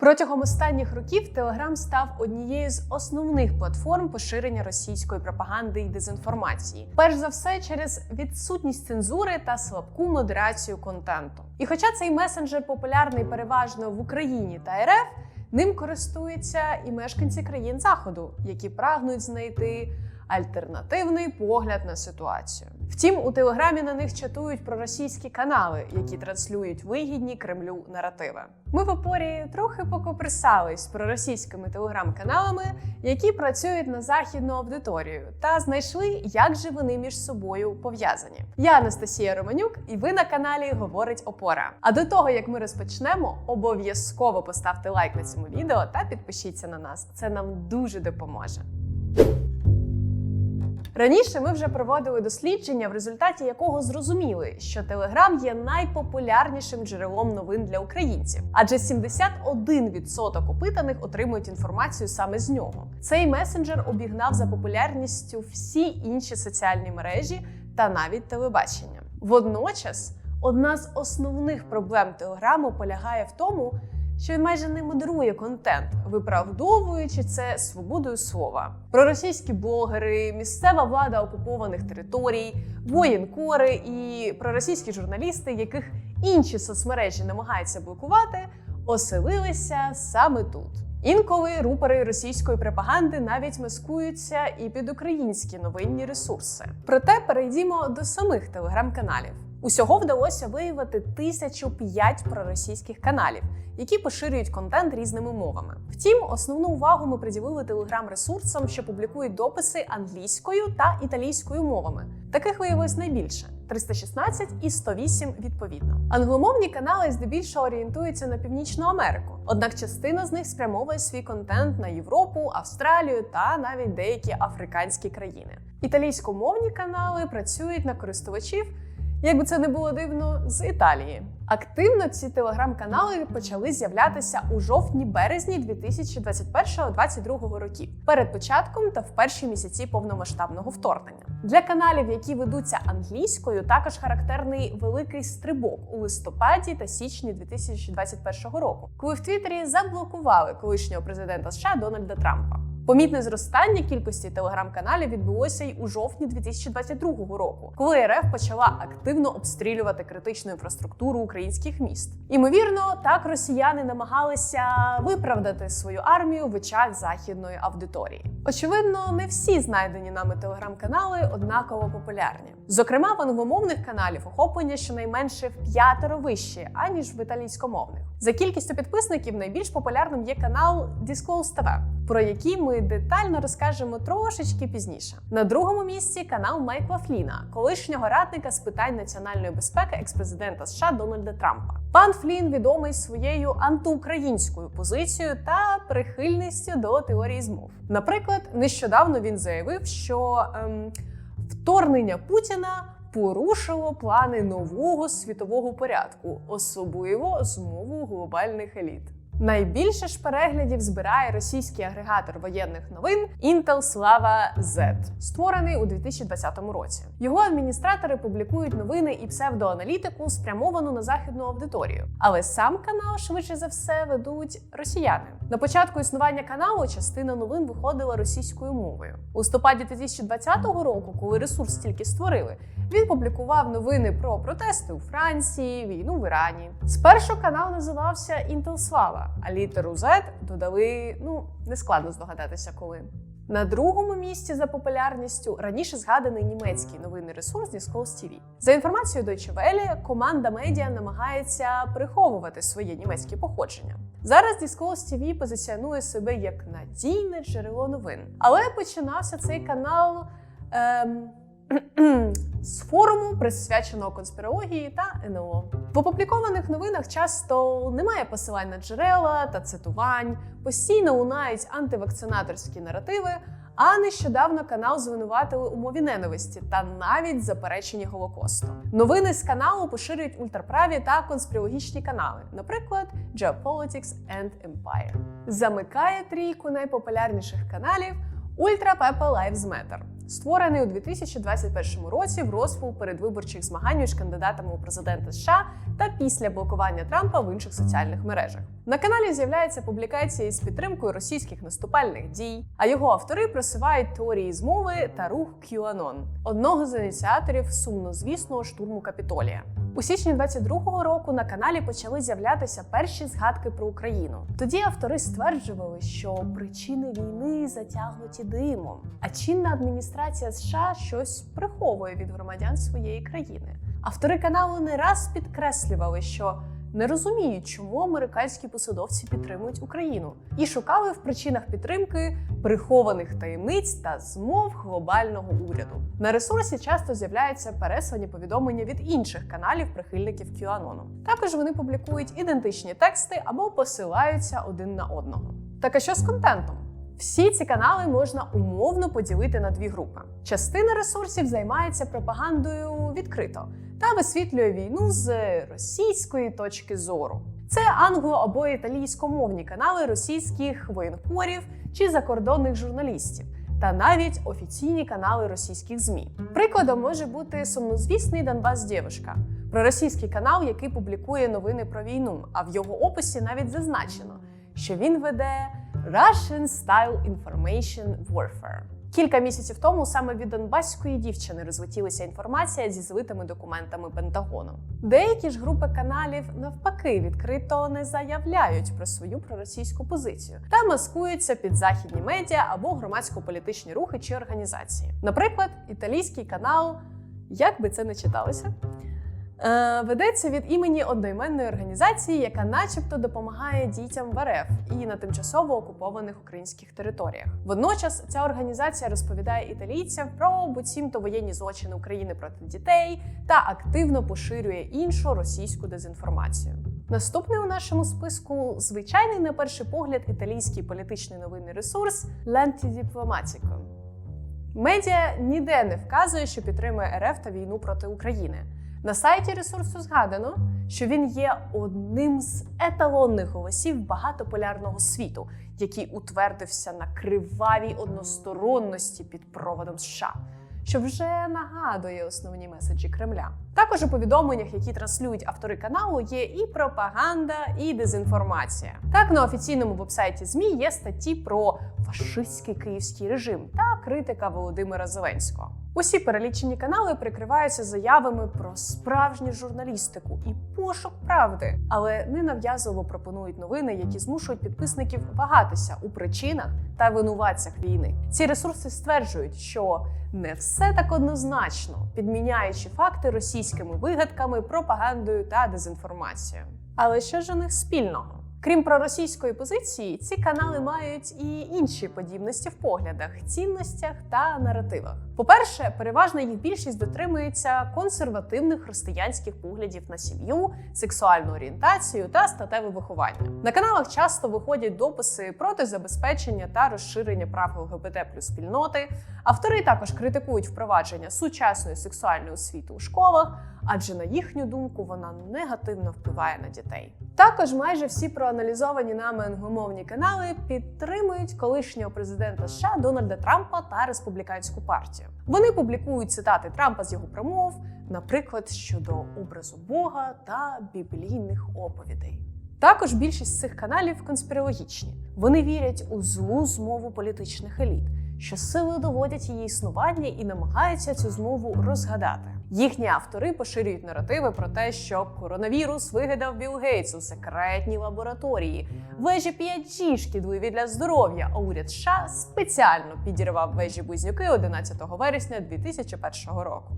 Протягом останніх років Телеграм став однією з основних платформ поширення російської пропаганди і дезінформації. Перш за все, через відсутність цензури та слабку модерацію контенту. І хоча цей месенджер популярний переважно в Україні та РФ, ним користуються і мешканці країн Заходу, які прагнуть знайти альтернативний погляд на ситуацію. Втім, у телеграмі на них чатують про російські канали, які транслюють вигідні Кремлю наративи. Ми в опорі трохи покоприсались про російськими телеграм-каналами, які працюють на західну аудиторію, та знайшли, як же вони між собою пов'язані. Я Анастасія Романюк, і ви на каналі Говорить Опора. А до того як ми розпочнемо, обов'язково поставте лайк на цьому відео та підпишіться на нас. Це нам дуже допоможе. Раніше ми вже проводили дослідження, в результаті якого зрозуміли, що Телеграм є найпопулярнішим джерелом новин для українців, адже 71% опитаних отримують інформацію саме з нього. Цей месенджер обігнав за популярністю всі інші соціальні мережі та навіть телебачення. Водночас, одна з основних проблем Телеграму полягає в тому, що він майже не модерує контент, виправдовуючи це свободою слова. Проросійські блогери, місцева влада окупованих територій, воєнкори і проросійські журналісти, яких інші соцмережі намагаються блокувати, оселилися саме тут. Інколи рупори російської пропаганди навіть маскуються і під українські новинні ресурси. Проте перейдімо до самих телеграм-каналів. Усього вдалося виявити 1005 проросійських каналів, які поширюють контент різними мовами. Втім, основну увагу ми приділили телеграм-ресурсам, що публікують дописи англійською та італійською мовами. Таких виявилось найбільше 316 і 108 відповідно. Англомовні канали здебільшого орієнтуються на Північну Америку. Однак частина з них спрямовує свій контент на Європу, Австралію та навіть деякі африканські країни. Італійськомовні канали працюють на користувачів. Як би це не було дивно, з Італії. Активно ці телеграм-канали почали з'являтися у жовтні-березні 2021-2022 років, перед початком та в перші місяці повномасштабного вторгнення. Для каналів, які ведуться англійською, також характерний великий стрибок у листопаді та січні 2021 року, коли в Твіттері заблокували колишнього президента США Дональда Трампа. Помітне зростання кількості телеграм-каналів відбулося й у жовтні 2022 року, коли РФ почала активно обстрілювати критичну інфраструктуру українських міст. Імовірно, так росіяни намагалися виправдати свою армію в очах західної аудиторії. Очевидно, не всі знайдені нами телеграм-канали однаково популярні. Зокрема, в англомовних каналів охоплення щонайменше в п'ятеро вище, аніж в італійськомовних. За кількістю підписників найбільш популярним є канал Disclose TV, про який ми детально розкажемо трошечки пізніше. На другому місці канал Майкла Фліна, колишнього радника з питань національної безпеки експрезидента США Дональда Трампа. Пан Флін відомий своєю антиукраїнською позицією та прихильністю до теорії змов. Наприклад, нещодавно він заявив, що ем, вторгнення Путіна порушило плани нового світового порядку, особливо змову глобальних еліт. Найбільше ж переглядів збирає російський агрегатор воєнних новин Intel Slava Z, створений у 2020 році. Його адміністратори публікують новини і псевдоаналітику, спрямовану на західну аудиторію. Але сам канал швидше за все ведуть росіяни. На початку існування каналу частина новин виходила російською мовою. У листопаді 2020 року, коли ресурс тільки створили, він публікував новини про протести у Франції, війну в Ірані. Спершу канал називався Slava, а літеру Z додали, ну не складно здогадатися, коли. На другому місці за популярністю раніше згаданий німецький новинний ресурс Disclose TV. За інформацією Deutsche Welle, команда медіа намагається приховувати своє німецьке походження. Зараз Disclose TV позиціонує себе як надійне джерело новин, але починався цей канал. Ем, з форуму, присвяченого конспірології та НЛО. В опублікованих новинах часто немає посилань на джерела та цитувань, постійно лунають антивакцинаторські наративи. А нещодавно канал звинуватили у мові ненависті та навіть запереченні голокосту. Новини з каналу поширюють ультраправі та конспірологічні канали, наприклад, Geopolitics and Empire. Замикає трійку найпопулярніших каналів Ultra Pepper Lives Matter. Створений у 2021 році в розпал передвиборчих змагань між кандидатами у президенти США та після блокування Трампа в інших соціальних мережах. На каналі з'являються публікації з підтримкою російських наступальних дій, а його автори просувають теорії змови та рух QAnon, одного з ініціаторів сумнозвісного штурму Капітолія. У січні 22-го року на каналі почали з'являтися перші згадки про Україну. Тоді автори стверджували, що причини війни затягнуті димом, а чинна адміністрація США щось приховує від громадян своєї країни. Автори каналу не раз підкреслювали, що не розуміють, чому американські посадовці підтримують Україну, і шукали в причинах підтримки прихованих таємниць та змов глобального уряду. На ресурсі часто з'являються переслані повідомлення від інших каналів прихильників QAnon. Також вони публікують ідентичні тексти або посилаються один на одного. Так а що з контентом? Всі ці канали можна умовно поділити на дві групи. Частина ресурсів займається пропагандою відкрито та висвітлює війну з російської точки зору. Це англо або італійськомовні канали російських воєнкорів чи закордонних журналістів, та навіть офіційні канали російських змі. Прикладом може бути сумнозвісний Донбас Дєвушка, проросійський канал, який публікує новини про війну. А в його описі навіть зазначено, що він веде Russian Style Information Warfare. Кілька місяців тому саме від донбаської дівчини розлетілася інформація зі злитими документами Пентагону. Деякі ж групи каналів навпаки відкрито не заявляють про свою проросійську позицію та маскуються під західні медіа або громадсько-політичні рухи чи організації. Наприклад, італійський канал, як би це не читалося. Е, Ведеться від імені одноіменної організації, яка, начебто, допомагає дітям в РФ і на тимчасово окупованих українських територіях. Водночас ця організація розповідає італійцям про буцімто воєнні злочини України проти дітей та активно поширює іншу російську дезінформацію. Наступний у нашому списку звичайний на перший погляд італійський політичний новинний ресурс L'Antidiplomatica. Медіа ніде не вказує, що підтримує РФ та війну проти України. На сайті ресурсу згадано, що він є одним з еталонних голосів багатополярного світу, який утвердився на кривавій односторонності під проводом США, що вже нагадує основні меседжі Кремля. Також у повідомленнях, які транслюють автори каналу, є і пропаганда, і дезінформація. Так, на офіційному вебсайті ЗМІ є статті про фашистський київський режим та критика Володимира Зеленського. Усі перелічені канали прикриваються заявами про справжню журналістику і пошук правди, але ненав'язливо пропонують новини, які змушують підписників вагатися у причинах та винуватцях війни. Ці ресурси стверджують, що не все так однозначно, підміняючи факти російськими вигадками, пропагандою та дезінформацією. Але що ж у них спільного? Крім проросійської позиції, ці канали мають і інші подібності в поглядах, цінностях та наративах. По-перше, переважна їх більшість дотримується консервативних християнських поглядів на сім'ю, сексуальну орієнтацію та статеве виховання. На каналах часто виходять дописи проти забезпечення та розширення прав ЛГБТ плюс спільноти. Автори також критикують впровадження сучасної сексуальної освіти у школах, адже на їхню думку вона негативно впливає на дітей. Також майже всі проаналізовані нами англомовні канали підтримують колишнього президента США Дональда Трампа та республіканську партію. Вони публікують цитати Трампа з його промов, наприклад, щодо образу Бога та біблійних оповідей. Також більшість цих каналів конспірологічні. Вони вірять у злу змову політичних еліт, що сили доводять її існування і намагаються цю змову розгадати. Їхні автори поширюють наративи про те, що коронавірус вигадав Білл Гейтс у секретній лабораторії. Вежі 5G шкідливі для здоров'я. А уряд США спеціально підірвав вежі близнюки 11 вересня 2001 року.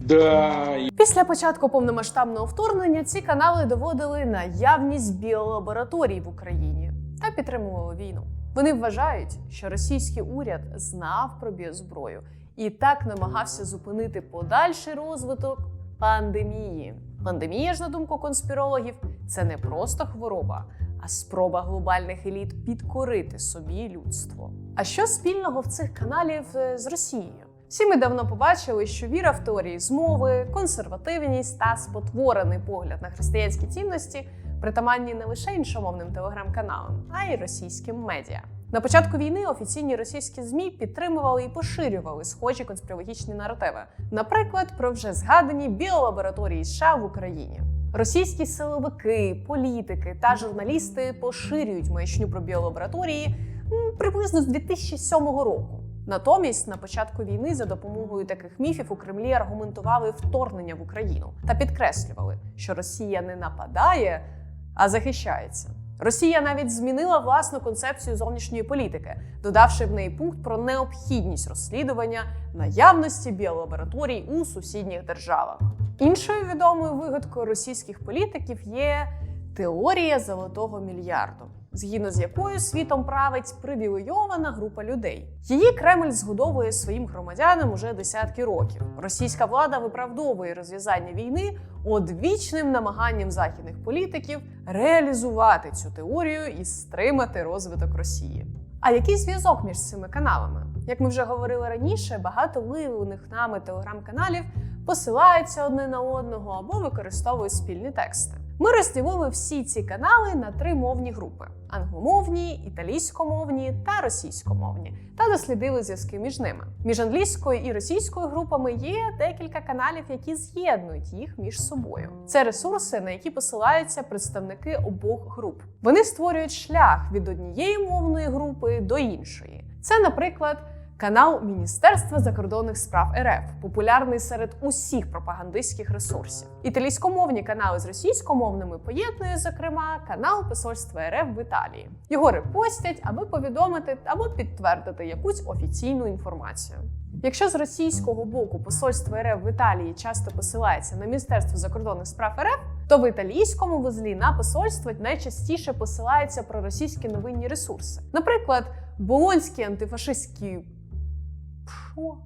Да, Після початку повномасштабного вторгнення ці канали доводили наявність біолабораторій в Україні та підтримували війну. Вони вважають, що російський уряд знав про біозброю і так намагався зупинити подальший розвиток пандемії. Пандемія ж, на думку конспірологів, це не просто хвороба, а спроба глобальних еліт підкорити собі людство. А що спільного в цих каналів е, з Росією? Всі ми давно побачили, що віра в теорії змови, консервативність та спотворений погляд на християнські цінності притаманні не лише іншомовним телеграм-каналам, а й російським медіа. На початку війни офіційні російські змі підтримували і поширювали схожі конспірологічні наративи, наприклад, про вже згадані біолабораторії США в Україні. Російські силовики, політики та журналісти поширюють маячню про біолабораторії приблизно з 2007 року. Натомість, на початку війни, за допомогою таких міфів у Кремлі аргументували вторгнення в Україну та підкреслювали, що Росія не нападає, а захищається. Росія навіть змінила власну концепцію зовнішньої політики, додавши в неї пункт про необхідність розслідування наявності біолабораторій у сусідніх державах. Іншою відомою вигадкою російських політиків є теорія золотого мільярду, згідно з якою світом править привілейована група людей. Її Кремль згодовує своїм громадянам уже десятки років. Російська влада виправдовує розв'язання війни одвічним намаганням західних політиків реалізувати цю теорію і стримати розвиток Росії. А який зв'язок між цими каналами? Як ми вже говорили раніше, багато виявлених нами телеграм-каналів посилаються одне на одного або використовують спільні тексти. Ми розділили всі ці канали на три мовні групи: англомовні, італійськомовні та російськомовні, та дослідили зв'язки між ними. Між англійською і російською групами є декілька каналів, які з'єднують їх між собою. Це ресурси, на які посилаються представники обох груп. Вони створюють шлях від однієї мовної групи до іншої. Це, наприклад. Канал Міністерства закордонних справ РФ популярний серед усіх пропагандистських ресурсів. Італійськомовні канали з російськомовними поєднує, зокрема, канал Посольства РФ в Італії. Його репостять, аби повідомити або підтвердити якусь офіційну інформацію. Якщо з російського боку посольство РФ в Італії часто посилається на Міністерство закордонних справ РФ, то в італійському вузлі на посольство найчастіше посилаються проросійські новинні ресурси. Наприклад, Болонський антифашистський що?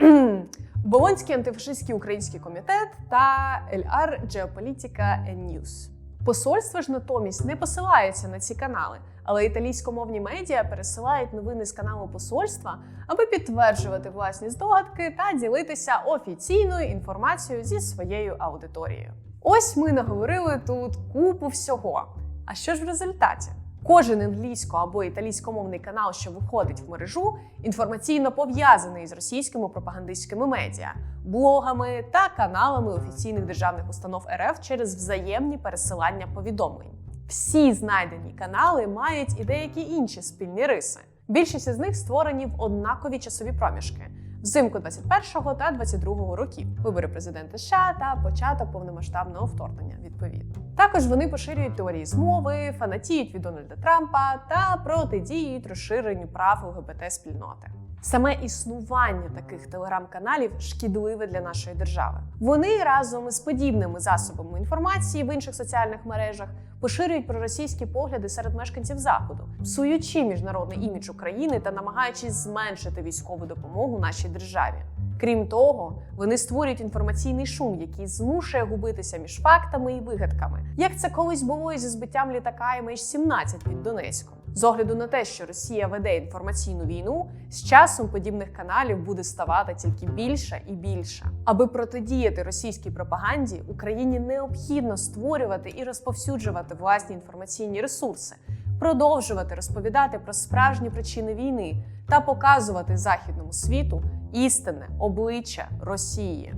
Болонський антифашистський український комітет та LR Geopolitica News. Посольства ж натомість не посилаються на ці канали, але італійськомовні медіа пересилають новини з каналу посольства, аби підтверджувати власні здогадки та ділитися офіційною інформацією зі своєю аудиторією. Ось ми наговорили тут купу всього. А що ж в результаті? Кожен англійсько або італійськомовний канал, що виходить в мережу, інформаційно пов'язаний з російськими пропагандистськими медіа, блогами та каналами офіційних державних установ РФ через взаємні пересилання повідомлень. Всі знайдені канали мають і деякі інші спільні риси. Більшість із них створені в однакові часові проміжки. Взимку 21-го та 22-го років вибори президента США та початок повномасштабного вторгнення. Відповідно, також вони поширюють теорії змови, фанатіють від Дональда Трампа та протидіють розширенню прав ЛГБТ спільноти. Саме існування таких телеграм-каналів шкідливе для нашої держави. Вони разом із подібними засобами інформації в інших соціальних мережах поширюють проросійські погляди серед мешканців заходу, псуючи міжнародний імідж України та намагаючись зменшити військову допомогу нашій державі. Крім того, вони створюють інформаційний шум, який змушує губитися між фактами і вигадками, як це колись було і зі збиттям літака MH17 під Донецьком. З огляду на те, що Росія веде інформаційну війну, з часом подібних каналів буде ставати тільки більше і більше. Аби протидіяти російській пропаганді, Україні необхідно створювати і розповсюджувати власні інформаційні ресурси, продовжувати розповідати про справжні причини війни та показувати західному світу істинне обличчя Росії.